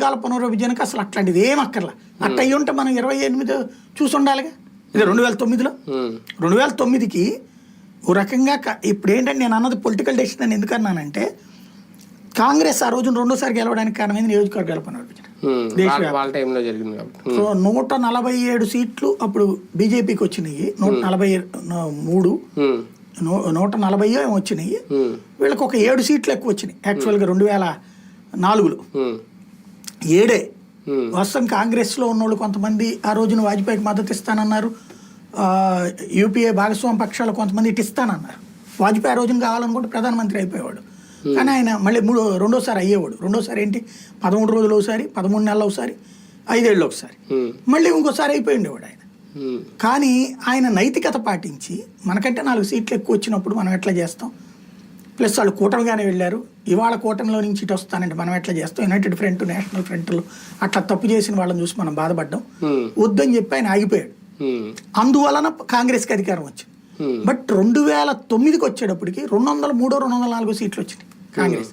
నియోజకవర్గాల పునర్విభజనకు అసలు అట్లాంటిది ఏం అక్కర్లా. అట్ట అయ్యి ఉంటే మనం ఇరవై ఎనిమిది చూసి ఉండాలిగా ఇది రెండు వేల తొమ్మిదిలో రెండు వేల తొమ్మిదికి ఓ రకంగా ఇప్పుడు ఏంటంటే నేను అన్నది పొలిటికల్ డెసిషన్ అని ఎందుకన్నానంటే కాంగ్రెస్ ఆ రోజున రెండోసారి గెలవడానికి కారణమైంది నియోజకవర్గాల పునర్విభజన. సో నూట నలభై ఏడు సీట్లు అప్పుడు బీజేపీకి వచ్చినాయి. నూట నలభై మూడు. నూట నలభై ఏమో వచ్చినాయి. వీళ్ళకి ఒక ఏడు సీట్లు ఎక్కువ వచ్చినాయి. యాక్చువల్గా రెండు వేల నాలుగులో. ఏడే. వాస్తవం కాంగ్రెస్లో ఉన్నోళ్ళు కొంతమంది ఆ రోజున వాజ్పేయికి మద్దతు ఇస్తానన్నారు. యూపీఏ భాగస్వామి పక్షాలు కొంతమంది ఇటు ఇస్తానన్నారు. వాజ్పేయి ఆ రోజున కావాలనుకుంటే ప్రధానమంత్రి అయిపోయేవాడు. కానీ ఆయన మళ్ళీ మూడో రెండోసారి అయ్యేవాడు. రెండోసారి ఏంటి? పదమూడు రోజులు ఒకసారి పదమూడు నెలలు ఒకసారి ఐదేళ్ళు ఒకసారి. మళ్ళీ ఇంకోసారి అయిపోయిండేవాడు ఆయన. ఉమ్, కానీ ఆయన నైతికత పాటించి మనకంటే నాలుగు సీట్లు ఎక్కువ వచ్చినప్పుడు మనం ఎట్లా చేస్తాం? ప్లస్ వాళ్ళు కూటమిగానే వెళ్ళారు. ఇవాళ కూటమిలో నుంచి ఇటు వస్తానంటే మనం ఎట్లా చేస్తాం? యునైటెడ్ ఫ్రంట్ నేషనల్ ఫ్రంట్లు అట్లా తప్పు చేసిన వాళ్ళని చూసి మనం బాధపడ్డాం. వద్దని చెప్పి ఆయన ఆగిపోయాడు. అందువలన కాంగ్రెస్కి అధికారం వచ్చింది. బట్ రెండు వేల తొమ్మిదికి వచ్చేటప్పటికి రెండు వందల మూడో రెండు వందల నాలుగో సీట్లు వచ్చినాయి కాంగ్రెస్.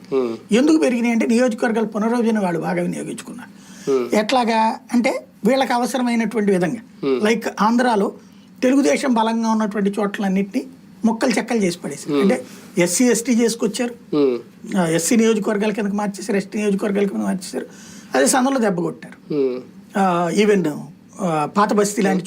ఎందుకు పెరిగినాయి అంటే నియోజకవర్గాల పునర్విభజన వాళ్ళు బాగా వినియోగించుకున్నారు. ఎట్లాగా అంటే వీళ్ళకి అవసరమైనటువంటి విధంగా. లైక్ ఆంధ్రాలో తెలుగుదేశం బలంగా ఉన్నటువంటి చోట్లన్నింటినీ మొక్కలు చెక్కలు చేసి పడేసి అంటే ఎస్సీ ఎస్టీ చేసుకొచ్చారు. ఎస్సీ నియోజకవర్గాల కిందకి మార్చేశారు ఎస్టీ నియోజకవర్గాల కింద మార్చేశారు. అదే సందులో దెబ్బ కొట్టారు. ఈవెన్ పాత బస్తీ లాంటి